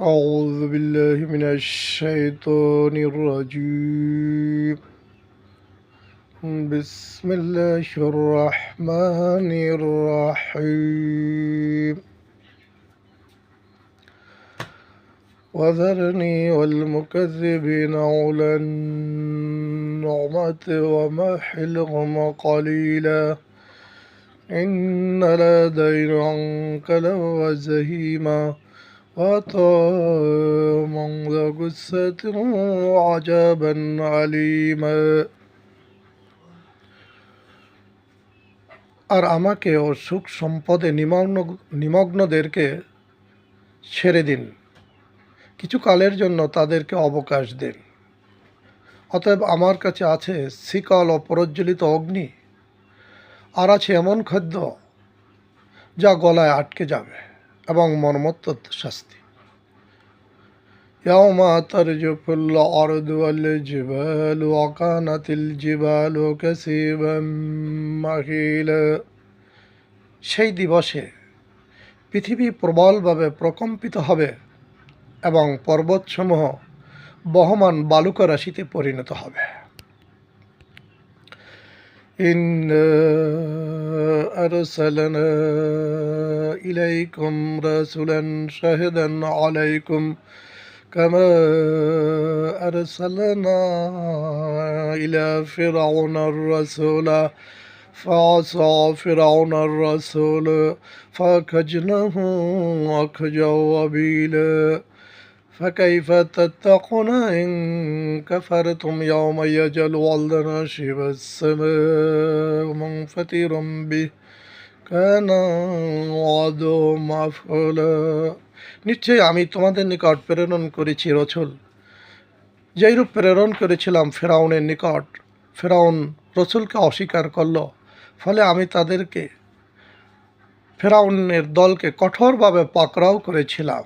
أعوذ بالله من الشيطان الرجيم. بسم الله الرحمن الرحيم. وذرني والمكذبين أولى النعمة ومحلهم قليلا. إن لدينا عنكلا وزهيما وطاما ذا غصة وعجبا عليما আর আমাকে ও সুখ সম্পদে নিমগ্ন নিমগ্নদেরকে ছেড়ে দিন কিছু কালের জন্য তাদেরকে অবকাশ দিন অতএব আমার কাছে আছে শিকল ও প্রজ্বলিত অগ্নি আর আছে এমন খাদ্য যা গলায় আটকে যাবে এবং মর্মত্তর শাস্তি يوم ترجف الأرض والجبال وكانت الجبال كثيبا مهيلا সেই দিবসে পৃথিবী প্রবলভাবে প্রকম্পিত হবে এবং পর্বতসমূহ বহমান বালুকা রাশিতে পরিণত হবে إنا أرسلنا إليكم رسولا شهدا عليكم كما أرسلنا إلى فرعون الرسول فعصى فرعون الرسول فأخذناه أخذا وبيلا فكيف تتقون إن كفرتم يوم يجعل ولدنا شيب السماء منفطر به كان وعده مفعولا নিশ্চয়ই আমি তোমাদের নিকট প্রেরণ করেছি রসুল যেইরূপ প্রেরণ করেছিলাম ফেরাউনের নিকট ফেরাউন রসুলকে অস্বীকার করল ফলে আমি তাদেরকে ফেরাউনের দলকে কঠোরভাবে পাকড়াও করেছিলাম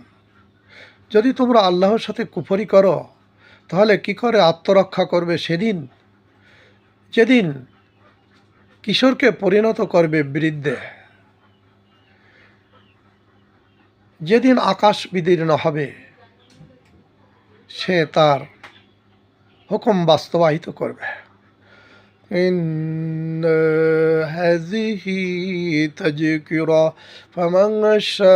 যদি তোমরা আল্লাহর সাথে কুফরি করো তাহলে কি করে আত্মরক্ষা করবে সেদিন যেদিন কিশোরকে পরিণত করবে বৃদ্ধে যেদিন আকাশ বিদীর্ণ হবে সে তার হুকুম বাস্তবায়িত করবে إن هذه تذكرة فمن شاء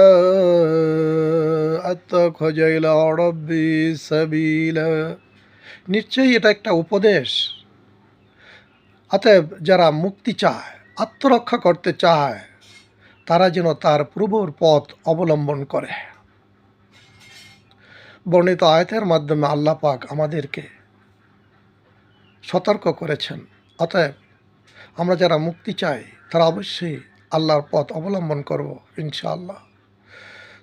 নিশ্চয়ই এটা একটা উপদেশ। অতএব যারা মুক্তি চায়, আত্মরক্ষা করতে চায়, তারা যেন তার পূর্বর পথ অবলম্বন করে। বর্ণিত আয়তের মাধ্যমে আল্লাহ পাক আমাদেরকে সতর্ক করেছেন। অতএব আমরা যারা মুক্তি চাই, তারা অবশ্যই আল্লাহর পথ অবলম্বন করব, ইনশাআল্লাহ।